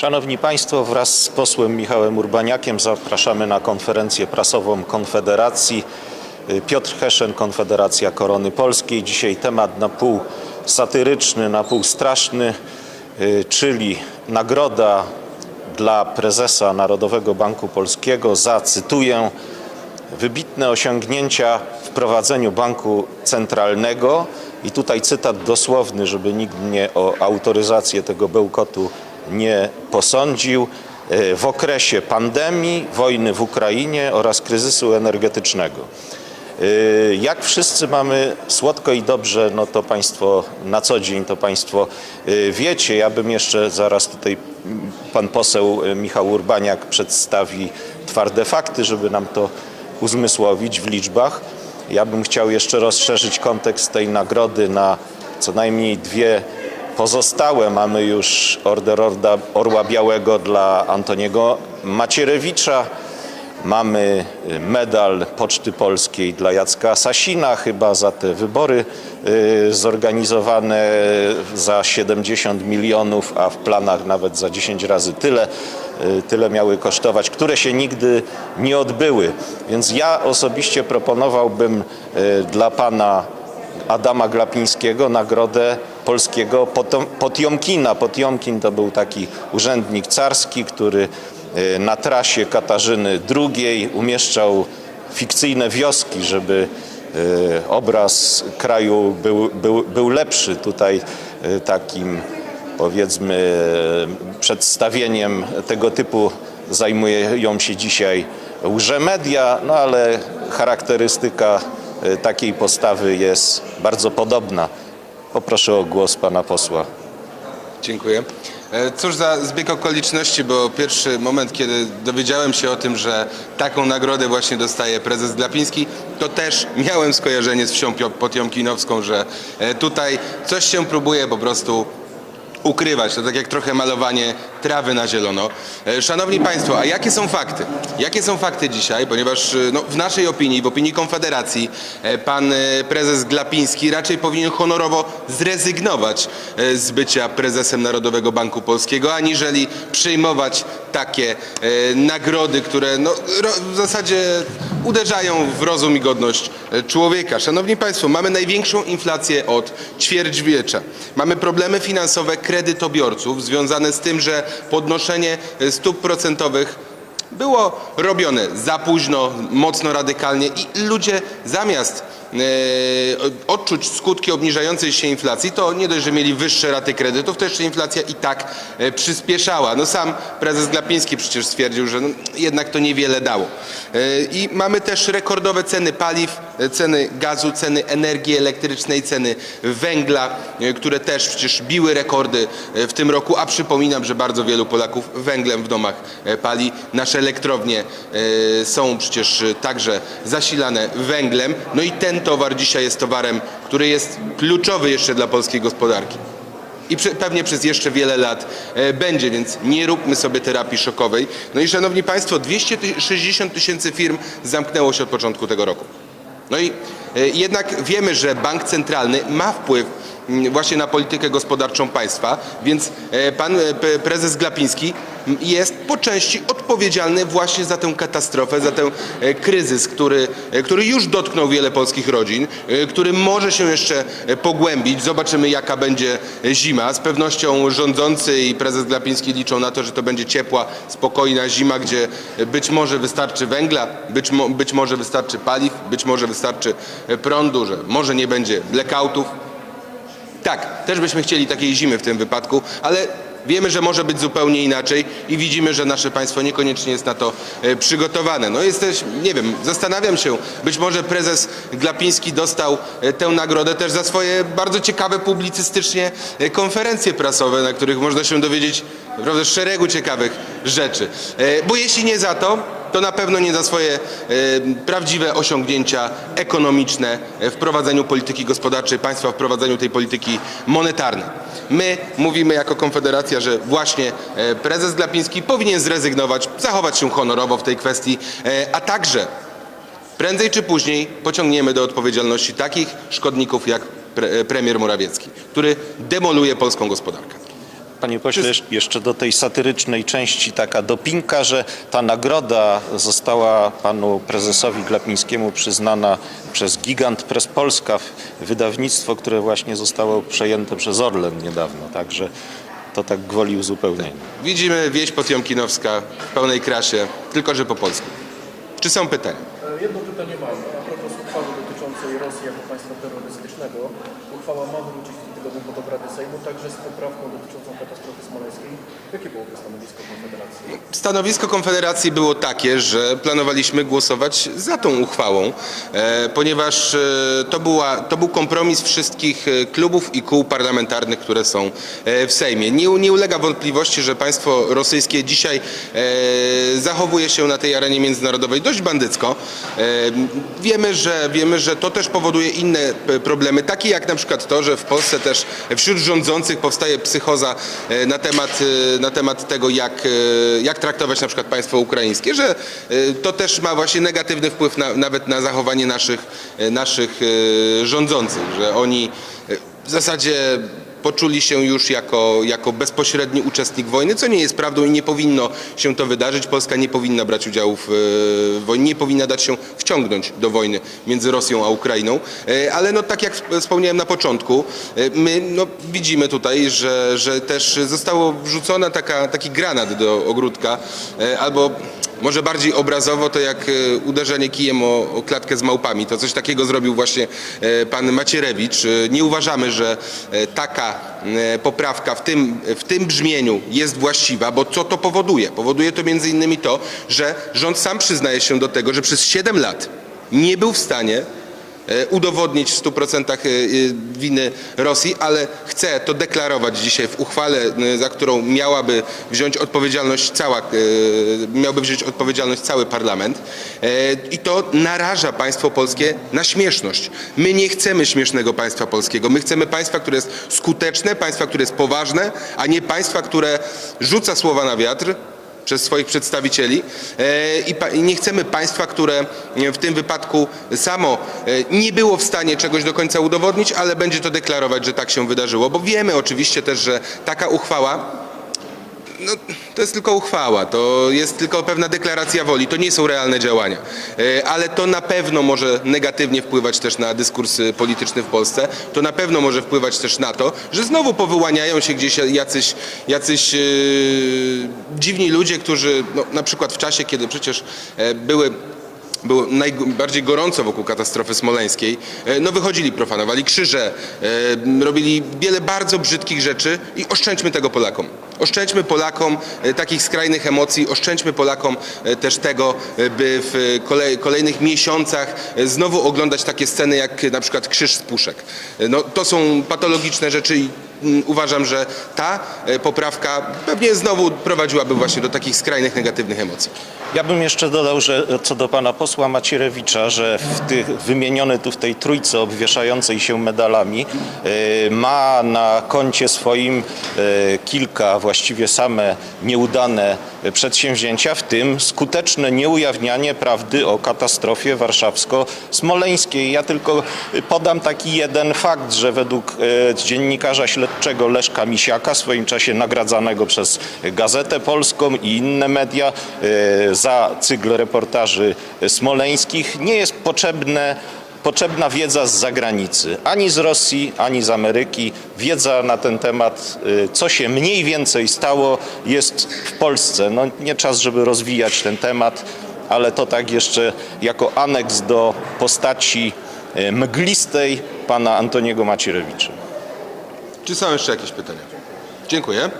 Szanowni Państwo, wraz z posłem Michałem Urbaniakiem zapraszamy na konferencję prasową Konfederacji. Piotr Heszen, Konfederacja Korony Polskiej. Dzisiaj temat na pół satyryczny, na pół straszny, y, czyli nagroda dla prezesa Narodowego Banku Polskiego za, cytuję, wybitne osiągnięcia w prowadzeniu banku centralnego i tutaj cytat dosłowny, żeby nikt mnie o autoryzację tego bełkotu nie posądził e, w okresie pandemii, wojny w Ukrainie oraz kryzysu energetycznego. E, Jak wszyscy mamy słodko i dobrze, no to Państwo na co dzień to Państwo e, wiecie. Ja bym jeszcze zaraz tutaj pan poseł Michał Urbaniak przedstawi twarde fakty, żeby nam to uzmysłowić w liczbach. Ja bym chciał jeszcze rozszerzyć kontekst tej nagrody na co najmniej dwie pozostałe. Mamy już Order Orda, Orła Białego dla Antoniego Macierewicza. Mamy y, medal Poczty Polskiej dla Jacka Sasina, chyba za te wybory y, zorganizowane za 70 milionów, a w planach nawet za 10 razy tyle. y, Tyle miały kosztować, które się nigdy nie odbyły. Więc ja osobiście proponowałbym dla pana Adama Glapińskiego nagrodę polskiego Potom- Potiomkina. Potiomkin to był taki urzędnik carski, który e, na trasie Katarzyny II umieszczał fikcyjne wioski, żeby e, obraz kraju był, był, był lepszy. Tutaj e, takim powiedzmy przedstawieniem tego typu zajmują się dzisiaj łże media, no ale charakterystyka takiej postawy jest bardzo podobna. Poproszę o głos pana posła. Dziękuję. E, Cóż za zbieg okoliczności, bo pierwszy moment, kiedy dowiedziałem się o tym, że taką nagrodę właśnie dostaje prezes Glapiński, to też miałem skojarzenie z wsią potiomkinowską, że e, tutaj coś się próbuje po prostu ukrywać. To tak jak trochę malowanie trawy na zielono. E, Szanowni Państwo, a jakie są fakty? Jakie są fakty dzisiaj? Ponieważ e, no, w naszej opinii, w opinii Konfederacji, e, pan prezes Glapiński raczej powinien honorowo zrezygnować z bycia prezesem Narodowego Banku Polskiego, aniżeli przyjmować takie nagrody, które no, w zasadzie uderzają w rozum i godność e, człowieka. Szanowni Państwo, mamy największą inflację od ćwierćwiecza. Mamy problemy finansowe kredytobiorców związane z tym, że podnoszenie e, stóp procentowych było robione za późno, mocno radykalnie i ludzie zamiast odczuć skutki obniżającej się inflacji, to nie dość, że mieli wyższe raty kredytów, to jeszcze inflacja i tak e, przyspieszała. No sam prezes Glapiński przecież stwierdził, że no, jednak to niewiele dało. E, I mamy też rekordowe ceny paliw, e, ceny gazu, ceny energii elektrycznej, ceny węgla, e, które też przecież biły rekordy e, w tym roku, a przypominam, że bardzo wielu Polaków węglem w domach e, pali. Nasze elektrownie e, są przecież e, także zasilane węglem. No i ten towar dzisiaj jest towarem, który jest kluczowy jeszcze dla polskiej gospodarki. I pewnie przez jeszcze wiele lat e, będzie, więc nie róbmy sobie terapii szokowej. No i szanowni Państwo, 260 tysięcy firm zamknęło się od początku tego roku. No i e, jednak wiemy, że bank centralny ma wpływ mm, właśnie na politykę gospodarczą państwa, więc e, pan prezes Glapiński jest po części odpowiedzialny właśnie za tę katastrofę, za ten e, kryzys, który, e, który już dotknął wiele polskich rodzin, e, który może się jeszcze pogłębić. Zobaczymy jaka będzie zima. Z pewnością rządzący i prezes Glapiński liczą na to, że to będzie ciepła, spokojna zima, gdzie być może wystarczy węgla, być, mo, być może wystarczy paliw, być może wystarczy prądu, że może nie będzie blackoutów. Tak, też byśmy chcieli takiej zimy w tym wypadku, ale wiemy, że może być zupełnie inaczej i widzimy, że nasze państwo niekoniecznie jest na to e, przygotowane. No jesteś, nie wiem, zastanawiam się, być może prezes Glapiński dostał e, tę nagrodę też za swoje bardzo ciekawe publicystycznie e, konferencje prasowe, na których można się dowiedzieć naprawdę szeregu ciekawych rzeczy. Bo jeśli nie za to, to na pewno nie za swoje e, prawdziwe osiągnięcia ekonomiczne w prowadzeniu polityki gospodarczej państwa, w prowadzeniu tej polityki monetarnej. My mówimy jako Konfederacja, że właśnie e, prezes Glapiński powinien zrezygnować, zachować się honorowo w tej kwestii, e, a także prędzej czy później pociągniemy do odpowiedzialności takich szkodników jak pre, premier Morawiecki, który demoluje polską gospodarkę. Panie pośle, jeszcze- jeszcze do tej satyrycznej części taka dopinka, że ta nagroda została panu prezesowi Glapińskiemu przyznana przez Gigant Press Polska, wydawnictwo, które właśnie zostało przejęte przez Orlen niedawno. Także to tak gwoli uzupełnienia. Widzimy wieś Potiomkinowska w pełnej krasie, tylko że po polsku. Czy są pytania? E, Jedno pytanie mam. A propos uchwały dotyczącej Rosji jako państwa terrorystycznego. Uchwała ma wrócić tygodniu pod obrady Sejmu, także z poprawką dotyczącą katastrofy smoleńskiej. Jakie byłoby stanowisko Konfederacji? Stanowisko Konfederacji było takie, że planowaliśmy głosować za tą uchwałą, e, ponieważ e, to, była, to był kompromis wszystkich e, klubów i kół parlamentarnych, które są w Sejmie. Nie, nie ulega wątpliwości, że państwo rosyjskie dzisiaj zachowuje się na tej arenie międzynarodowej dość bandycko. Wiemy, że, wiemy, że to też powoduje inne problemy, takie jak na przykład to, że w Polsce też wśród rządzących powstaje psychoza e, na temat, e, na temat tego, jak, e, jak traktować na przykład państwo ukraińskie, że to też ma właśnie negatywny wpływ na, nawet na zachowanie naszych, naszych rządzących, że oni w zasadzie poczuli się już jako, jako bezpośredni uczestnik wojny, co nie jest prawdą i nie powinno się to wydarzyć. Polska nie powinna brać udziału w wojnie, nie powinna dać się wciągnąć do wojny między Rosją a Ukrainą. E, Ale no tak jak wspomniałem na początku, e, my no, widzimy tutaj, że, że też zostało wrzucona taka, taki granat do ogródka, e, albo może bardziej obrazowo to jak e, uderzenie kijem o, o klatkę z małpami. To coś takiego zrobił właśnie e, pan Macierewicz. E, Nie uważamy, że taka poprawka w tym, w tym brzmieniu jest właściwa, bo co to powoduje? Powoduje to między innymi to, że rząd sam przyznaje się do tego, że przez 7 lat nie był w stanie udowodnić w 100% e, e, winy Rosji, ale chce to deklarować dzisiaj w uchwale, e, za którą miałaby wziąć odpowiedzialność cała, e, miałby wziąć odpowiedzialność cały parlament E, i to naraża państwo polskie na śmieszność. My nie chcemy śmiesznego państwa polskiego, my chcemy państwa, które jest skuteczne, państwa, które jest poważne, a nie państwa, które rzuca słowa na wiatr, przez swoich przedstawicieli. E, i nie chcemy państwa, które e, w tym wypadku samo e, nie było w stanie czegoś do końca udowodnić, ale będzie to deklarować, że tak się wydarzyło, bo wiemy oczywiście też, że taka uchwała no, to jest tylko uchwała, to jest tylko pewna deklaracja woli, to nie są realne działania. E, Ale to na pewno może negatywnie wpływać też na dyskurs e, polityczny w Polsce. To na pewno może wpływać też na to, że znowu powyłaniają się gdzieś jacyś, jacyś e, dziwni ludzie, którzy no, na przykład w czasie, kiedy przecież były było najbardziej gorąco wokół katastrofy smoleńskiej, no wychodzili, profanowali krzyże, robili wiele bardzo brzydkich rzeczy i oszczędźmy tego Polakom. Oszczędźmy Polakom e, takich skrajnych emocji, oszczędźmy Polakom e, też tego, e, by w kolej, kolejnych miesiącach znowu oglądać takie sceny jak na przykład krzyż z puszek. No, to są patologiczne rzeczy uważam, że ta e, poprawka pewnie znowu prowadziłaby właśnie do takich skrajnych negatywnych emocji. Ja bym jeszcze dodał, że co do pana posła Macierewicza, że w tych, wymieniony tu w tej trójce obwieszającej się medalami e, ma na koncie swoim e, kilka, właściwie same nieudane przedsięwzięcia, w tym skuteczne nieujawnianie prawdy o katastrofie warszawsko-smoleńskiej. Ja tylko podam taki jeden fakt, że według e, dziennikarza śledczego Leszka Misiaka, w swoim czasie nagradzanego przez Gazetę Polską i inne media e, za cykl reportaży smoleńskich, nie jest potrzebne potrzebna wiedza z zagranicy, ani z Rosji, ani z Ameryki. Wiedza na ten temat, y, co się mniej więcej stało, jest w Polsce. No, nie czas, żeby rozwijać ten temat, ale to tak jeszcze jako aneks do postaci y, mglistej pana Antoniego Macierewicza. Czy są jeszcze jakieś pytania? Dziękuję.